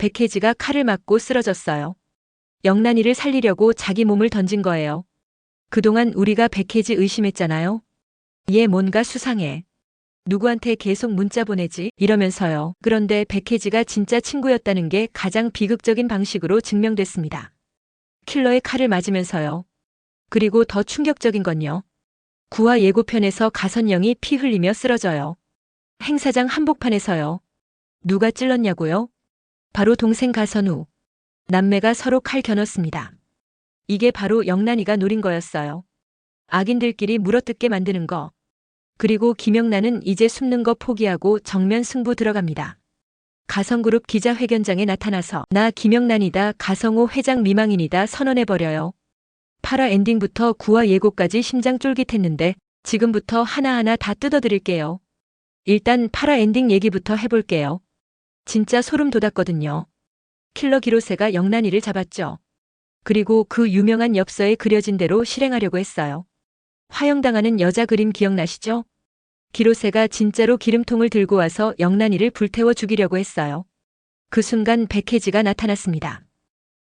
백혜지가 칼을 맞고 쓰러졌어요. 영란이를 살리려고 자기 몸을 던진 거예요. 그동안 우리가 백혜지 의심했잖아요. 얘 뭔가 수상해. 누구한테 계속 문자 보내지? 이러면서요. 그런데 백혜지가 진짜 친구였다는 게 가장 비극적인 방식으로 증명됐습니다. 킬러의 칼을 맞으면서요. 그리고 더 충격적인 건요. 구화 예고편에서 가선영이 피 흘리며 쓰러져요. 행사장 한복판에서요. 누가 찔렀냐고요? 바로 동생 가선우. 남매가 서로 칼 겨눴습니다. 이게 바로 영란이가 노린 거였어요. 악인들끼리 물어뜯게 만드는 거. 그리고 김영란은 이제 숨는 거 포기하고 정면 승부 들어갑니다. 가성그룹 기자회견장에 나타나서 나 김영란이다 가성호 회장 미망인이다 선언해버려요. 8화 엔딩부터 9화 예고까지 심장 쫄깃했는데 지금부터 하나하나 다 뜯어드릴게요. 일단 8화 엔딩 얘기부터 해볼게요. 진짜 소름 돋았거든요. 킬러 기로세가 영란이를 잡았죠. 그리고 그 유명한 엽서에 그려진 대로 실행하려고 했어요. 화형당하는 여자 그림 기억나시죠? 기로세가 진짜로 기름통을 들고 와서 영란이를 불태워 죽이려고 했어요. 그 순간 백혜지가 나타났습니다.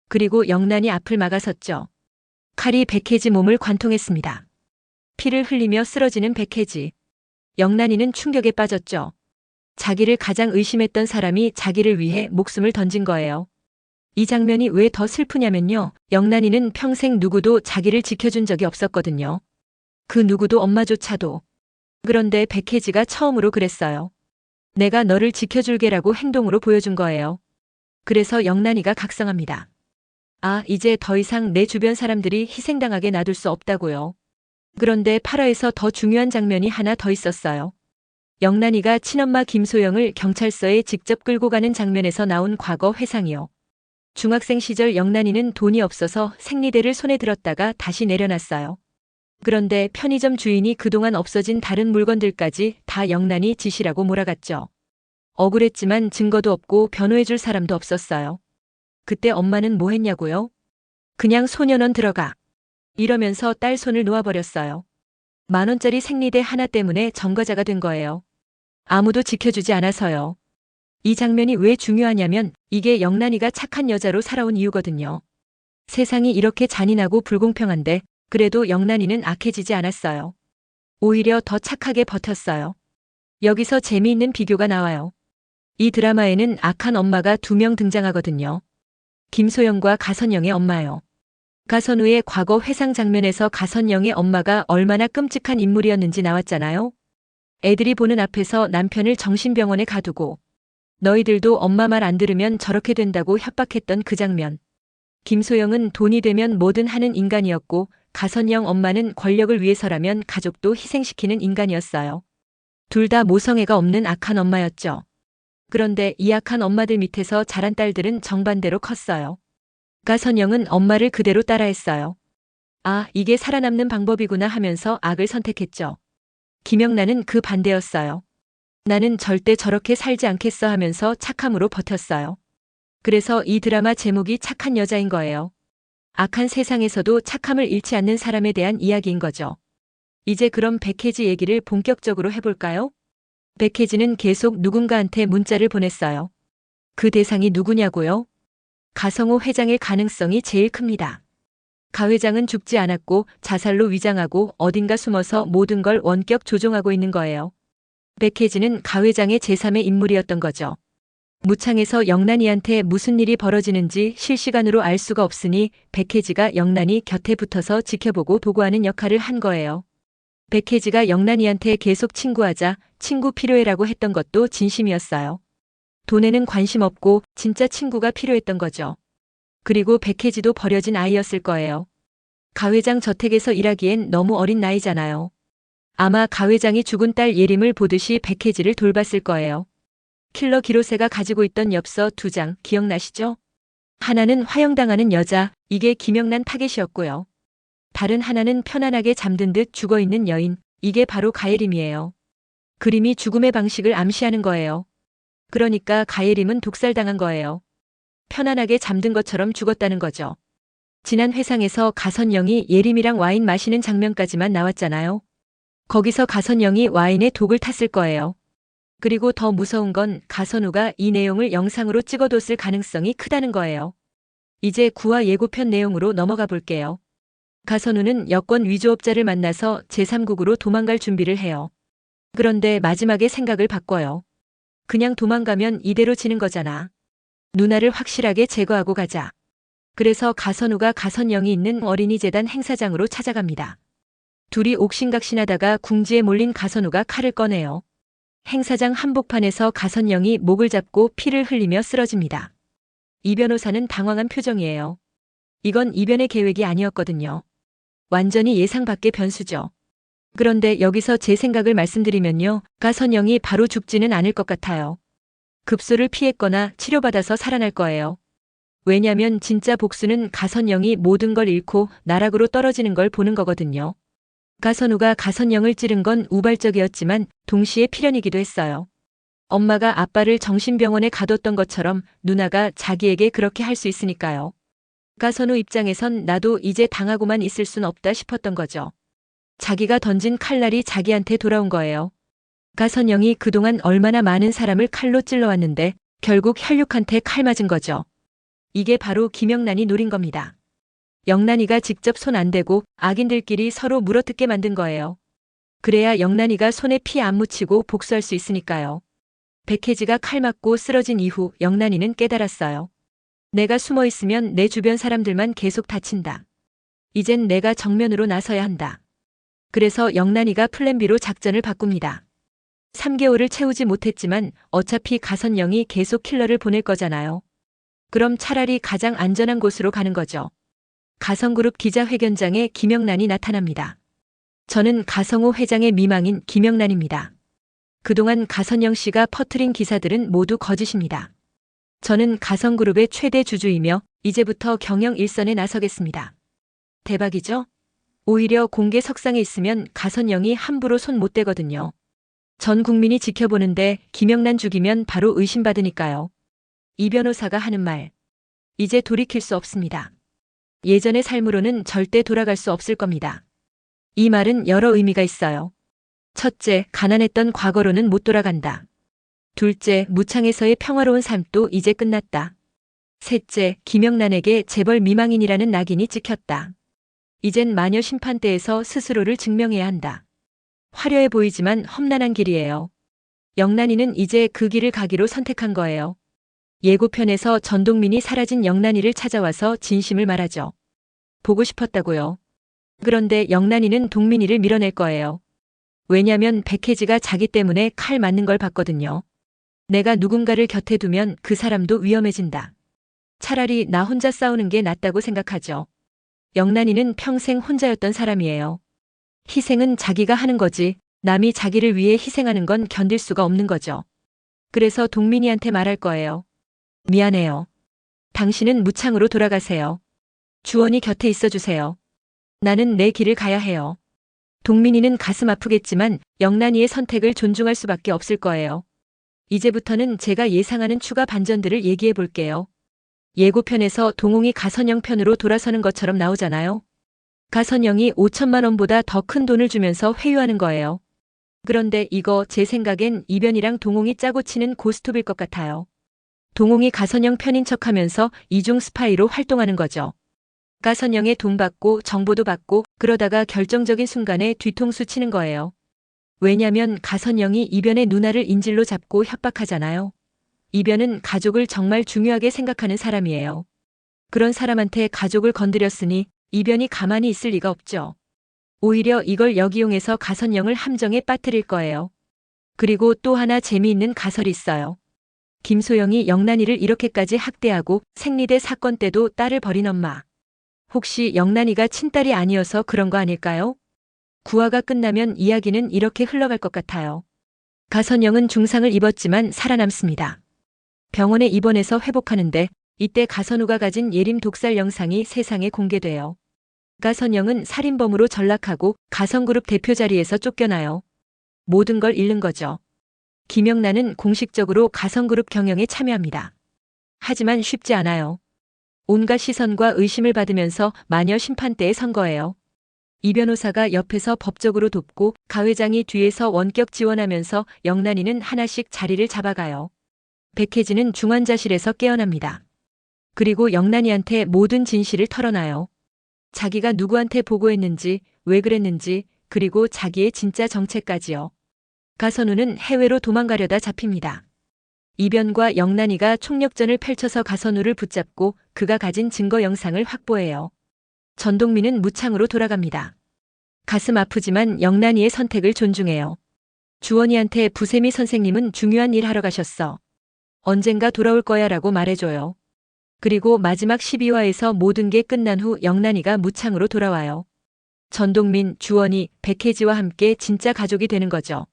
그리고 영란이 앞을 막아섰죠. 칼이 백혜지 몸을 관통했습니다. 피를 흘리며 쓰러지는 백혜지. 영란이는 충격에 빠졌죠. 자기를 가장 의심했던 사람이 자기를 위해 목숨을 던진 거예요. 이 장면이 왜 더 슬프냐면요. 영란이는 평생 누구도 자기를 지켜준 적이 없었거든요. 그 누구도 엄마조차도. 그런데 백혜지가 처음으로 그랬어요. 내가 너를 지켜줄게라고 행동으로 보여준 거예요. 그래서 영란이가 각성합니다. 아, 이제 더 이상 내 주변 사람들이 희생당하게 놔둘 수 없다고요. 그런데 8화에서 더 중요한 장면이 하나 더 있었어요. 영란이가 친엄마 김소영을 경찰서에 직접 끌고 가는 장면에서 나온 과거 회상이요. 중학생 시절 영란이는 돈이 없어서 생리대를 손에 들었다가 다시 내려놨어요. 그런데 편의점 주인이 그동안 없어진 다른 물건들까지 다 영란이 짓이라고 몰아갔죠. 억울했지만 증거도 없고 변호해줄 사람도 없었어요. 그때 엄마는 뭐 했냐고요? 그냥 소년원 들어가. 이러면서 딸 손을 놓아버렸어요. 만 원짜리 생리대 하나 때문에 전과자가 된 거예요. 아무도 지켜주지 않아서요. 이 장면이 왜 중요하냐면 이게 영란이가 착한 여자로 살아온 이유거든요. 세상이 이렇게 잔인하고 불공평한데 그래도 영란이는 악해지지 않았어요. 오히려 더 착하게 버텼어요. 여기서 재미있는 비교가 나와요. 이 드라마에는 악한 엄마가 두 명 등장하거든요. 김소영과 가선영의 엄마요. 가선우의 과거 회상 장면에서 가선영의 엄마가 얼마나 끔찍한 인물이었는지 나왔잖아요. 애들이 보는 앞에서 남편을 정신병원에 가두고 너희들도 엄마 말 안 들으면 저렇게 된다고 협박했던 그 장면. 김소영은 돈이 되면 뭐든 하는 인간이었고 가선영 엄마는 권력을 위해서라면 가족도 희생시키는 인간이었어요. 둘 다 모성애가 없는 악한 엄마였죠. 그런데 이 악한 엄마들 밑에서 자란 딸들은 정반대로 컸어요. 가선영은 엄마를 그대로 따라했어요. 아, 이게 살아남는 방법이구나 하면서 악을 선택했죠. 김영란은 그 반대였어요. 나는 절대 저렇게 살지 않겠어 하면서 착함으로 버텼어요. 그래서 이 드라마 제목이 착한 여자인 거예요. 악한 세상에서도 착함을 잃지 않는 사람에 대한 이야기인 거죠. 이제 그럼 백혜지 얘기를 본격적으로 해볼까요? 백혜지는 계속 누군가한테 문자를 보냈어요. 그 대상이 누구냐고요? 가성호 회장일 가능성이 제일 큽니다. 가 회장은 죽지 않았고 자살로 위장하고 어딘가 숨어서 모든 걸 원격 조종하고 있는 거예요. 백혜지는 가 회장의 제3의 인물이었던 거죠. 무창에서 영란이한테 무슨 일이 벌어지는지 실시간으로 알 수가 없으니 백혜지가 영란이 곁에 붙어서 지켜보고 보고하는 역할을 한 거예요. 백혜지가 영란이한테 계속 친구하자 친구 필요해라고 했던 것도 진심이었어요. 돈에는 관심 없고 진짜 친구가 필요했던 거죠. 그리고 백혜지도 버려진 아이였을 거예요. 가 회장 저택에서 일하기엔 너무 어린 나이잖아요. 아마 가 회장이 죽은 딸 예림을 보듯이 백혜지를 돌봤을 거예요. 킬러 기로세가 가지고 있던 엽서 두 장 기억나시죠? 하나는 화형당하는 여자, 이게 김영란 타겟이었고요. 다른 하나는 편안하게 잠든 듯 죽어 있는 여인, 이게 바로 가예림이에요. 그림이 죽음의 방식을 암시하는 거예요. 그러니까 가예림은 독살당한 거예요. 편안하게 잠든 것처럼 죽었다는 거죠. 지난 회상에서 가선영이 예림이랑 와인 마시는 장면까지만 나왔잖아요. 거기서 가선영이 와인에 독을 탔을 거예요. 그리고 더 무서운 건 가선우가 이 내용을 영상으로 찍어뒀을 가능성이 크다는 거예요. 이제 구화 예고편 내용으로 넘어가 볼게요. 가선우는 여권 위조업자를 만나서 제3국으로 도망갈 준비를 해요. 그런데 마지막에 생각을 바꿔요. 그냥 도망가면 이대로 지는 거잖아. 누나를 확실하게 제거하고 가자. 그래서 가선우가 가선영이 있는 어린이재단 행사장으로 찾아갑니다. 둘이 옥신각신하다가 궁지에 몰린 가선우가 칼을 꺼내요. 행사장 한복판에서 가선영이 목을 잡고 피를 흘리며 쓰러집니다. 이 변호사는 당황한 표정이에요. 이건 이변의 계획이 아니었거든요. 완전히 예상 밖의 변수죠. 그런데 여기서 제 생각을 말씀드리면요. 가선영이 바로 죽지는 않을 것 같아요. 급소를 피했거나 치료받아서 살아날 거예요. 왜냐면 진짜 복수는 가선영이 모든 걸 잃고 나락으로 떨어지는 걸 보는 거거든요. 가선우가 가선영을 찌른 건 우발적이었지만 동시에 필연이기도 했어요. 엄마가 아빠를 정신병원에 가뒀던 것처럼 누나가 자기에게 그렇게 할 수 있으니까요. 가선우 입장에선 나도 이제 당하고만 있을 순 없다 싶었던 거죠. 자기가 던진 칼날이 자기한테 돌아온 거예요. 가선영이 그동안 얼마나 많은 사람을 칼로 찔러왔는데 결국 혈육한테 칼 맞은 거죠. 이게 바로 김영란이 노린 겁니다. 영란이가 직접 손 안 대고 악인들끼리 서로 물어뜯게 만든 거예요. 그래야 영란이가 손에 피 안 묻히고 복수할 수 있으니까요. 백혜지가 칼 맞고 쓰러진 이후 영란이는 깨달았어요. 내가 숨어 있으면 내 주변 사람들만 계속 다친다. 이젠 내가 정면으로 나서야 한다. 그래서 영란이가 플랜 B로 작전을 바꿉니다. 3개월을 채우지 못했지만 어차피 가선영이 계속 킬러를 보낼 거잖아요. 그럼 차라리 가장 안전한 곳으로 가는 거죠. 가성그룹 기자회견장에 김영란이 나타납니다. 저는 가성호 회장의 미망인 김영란입니다. 그동안 가선영 씨가 퍼트린 기사들은 모두 거짓입니다. 저는 가성그룹의 최대 주주이며 이제부터 경영 일선에 나서겠습니다. 대박이죠? 오히려 공개 석상에 있으면 가선영이 함부로 손 못 대거든요. 전 국민이 지켜보는데 김영란 죽이면 바로 의심받으니까요. 이 변호사가 하는 말. 이제 돌이킬 수 없습니다. 예전의 삶으로는 절대 돌아갈 수 없을 겁니다. 이 말은 여러 의미가 있어요. 첫째, 가난했던 과거로는 못 돌아간다. 둘째, 무창에서의 평화로운 삶도 이제 끝났다. 셋째, 김영란에게 재벌 미망인이라는 낙인이 찍혔다. 이젠 마녀 심판대에서 스스로를 증명해야 한다. 화려해 보이지만 험난한 길이에요. 영란이는 이제 그 길을 가기로 선택한 거예요. 예고편에서 전동민이 사라진 영란이를 찾아와서 진심을 말하죠. 보고 싶었다고요. 그런데 영란이는 동민이를 밀어낼 거예요. 왜냐면 백혜지가 자기 때문에 칼 맞는 걸 봤거든요. 내가 누군가를 곁에 두면 그 사람도 위험해진다. 차라리 나 혼자 싸우는 게 낫다고 생각하죠. 영란이는 평생 혼자였던 사람이에요. 희생은 자기가 하는 거지 남이 자기를 위해 희생하는 건 견딜 수가 없는 거죠. 그래서 동민이한테 말할 거예요. 미안해요. 당신은 무창으로 돌아가세요. 주원이 곁에 있어 주세요. 나는 내 길을 가야 해요. 동민이는 가슴 아프겠지만 영란이의 선택을 존중할 수밖에 없을 거예요. 이제부터는 제가 예상하는 추가 반전들을 얘기해 볼게요. 예고편에서 동홍이 가선영 편으로 돌아서는 것처럼 나오잖아요. 가선영이 5천만 원보다 더 큰 돈을 주면서 회유하는 거예요. 그런데 이거 제 생각엔 이변이랑 동홍이 짜고 치는 고스톱일 것 같아요. 동홍이 가선영 편인 척하면서 이중 스파이로 활동하는 거죠. 가선영의 돈 받고 정보도 받고 그러다가 결정적인 순간에 뒤통수 치는 거예요. 왜냐면 가선영이 이변의 누나를 인질로 잡고 협박하잖아요. 이변은 가족을 정말 중요하게 생각하는 사람이에요. 그런 사람한테 가족을 건드렸으니 이변이 가만히 있을 리가 없죠. 오히려 이걸 역이용해서 가선영을 함정에 빠뜨릴 거예요. 그리고 또 하나 재미있는 가설이 있어요. 김소영이 영란이를 이렇게까지 학대하고 생리대 사건 때도 딸을 버린 엄마. 혹시 영란이가 친딸이 아니어서 그런 거 아닐까요? 구화가 끝나면 이야기는 이렇게 흘러갈 것 같아요. 가선영은 중상을 입었지만 살아남습니다. 병원에 입원해서 회복하는데 이때 가선우가 가진 예림 독살 영상이 세상에 공개돼요. 가선영은 살인범으로 전락하고 가성그룹 대표 자리에서 쫓겨나요. 모든 걸 잃는 거죠. 김영란은 공식적으로 가성그룹 경영에 참여합니다. 하지만 쉽지 않아요. 온갖 시선과 의심을 받으면서 마녀 심판대에 선 거예요. 이 변호사가 옆에서 법적으로 돕고 가 회장이 뒤에서 원격 지원하면서 영란이는 하나씩 자리를 잡아가요. 백혜진은 중환자실에서 깨어납니다. 그리고 영란이한테 모든 진실을 털어놔요. 자기가 누구한테 보고했는지, 왜 그랬는지, 그리고 자기의 진짜 정체까지요. 가선우는 해외로 도망가려다 잡힙니다. 이변과 영란이가 총력전을 펼쳐서 가선우를 붙잡고 그가 가진 증거 영상을 확보해요. 전동민은 무창으로 돌아갑니다. 가슴 아프지만 영란이의 선택을 존중해요. 주원이한테 부세미 선생님은 중요한 일 하러 가셨어. 언젠가 돌아올 거야 라고 말해줘요. 그리고 마지막 12화에서 모든 게 끝난 후 영란이가 무창으로 돌아와요. 전동민, 주원이, 백혜지와 함께 진짜 가족이 되는 거죠.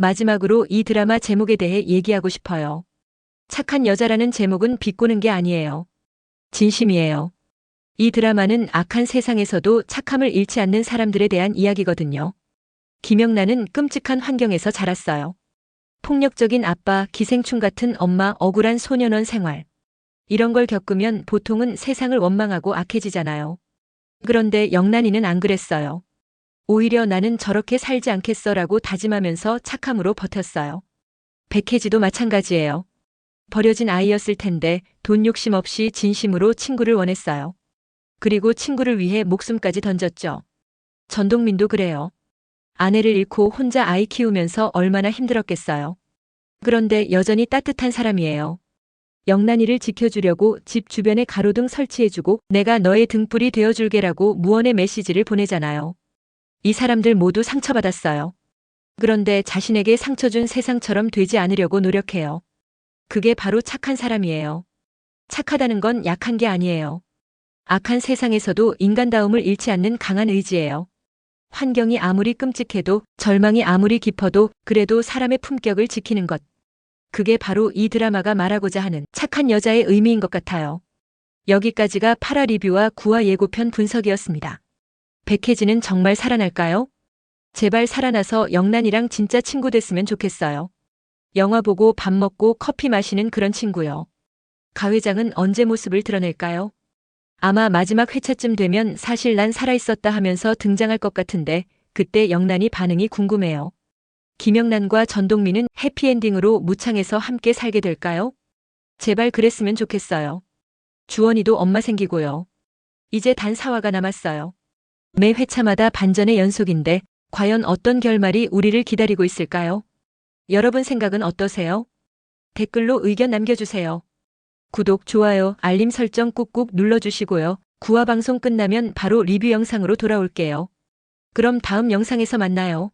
마지막으로 이 드라마 제목에 대해 얘기하고 싶어요. 착한 여자라는 제목은 비꼬는 게 아니에요. 진심이에요. 이 드라마는 악한 세상에서도 착함을 잃지 않는 사람들에 대한 이야기거든요. 김영란은 끔찍한 환경에서 자랐어요. 폭력적인 아빠, 기생충 같은 엄마, 억울한 소년원 생활. 이런 걸 겪으면 보통은 세상을 원망하고 악해지잖아요. 그런데 영란이는 안 그랬어요. 오히려 나는 저렇게 살지 않겠어라고 다짐하면서 착함으로 버텼어요. 백혜지도 마찬가지예요. 버려진 아이였을 텐데 돈 욕심 없이 진심으로 친구를 원했어요. 그리고 친구를 위해 목숨까지 던졌죠. 전동민도 그래요. 아내를 잃고 혼자 아이 키우면서 얼마나 힘들었겠어요. 그런데 여전히 따뜻한 사람이에요. 영란이를 지켜주려고 집 주변에 가로등 설치해주고 내가 너의 등불이 되어줄게라고 무언의 메시지를 보내잖아요. 이 사람들 모두 상처받았어요. 그런데 자신에게 상처 준 세상처럼 되지 않으려고 노력해요. 그게 바로 착한 사람이에요. 착하다는 건 약한 게 아니에요. 악한 세상에서도 인간다움을 잃지 않는 강한 의지예요. 환경이 아무리 끔찍해도 절망이 아무리 깊어도 그래도 사람의 품격을 지키는 것. 그게 바로 이 드라마가 말하고자 하는 착한 여자의 의미인 것 같아요. 여기까지가 8화 리뷰와 9화 예고편 분석이었습니다. 백혜진은 정말 살아날까요? 제발 살아나서 영란이랑 진짜 친구 됐으면 좋겠어요. 영화 보고 밥 먹고 커피 마시는 그런 친구요. 가 회장은 언제 모습을 드러낼까요? 아마 마지막 회차쯤 되면 사실 난 살아있었다 하면서 등장할 것 같은데 그때 영란이 반응이 궁금해요. 김영란과 전동민은 해피엔딩으로 무창에서 함께 살게 될까요? 제발 그랬으면 좋겠어요. 주원이도 엄마 생기고요. 이제 단 4화가 남았어요. 매 회차마다 반전의 연속인데 과연 어떤 결말이 우리를 기다리고 있을까요? 여러분 생각은 어떠세요? 댓글로 의견 남겨주세요. 구독, 좋아요, 알림 설정 꾹꾹 눌러주시고요. 9화 방송 끝나면 바로 리뷰 영상으로 돌아올게요. 그럼 다음 영상에서 만나요.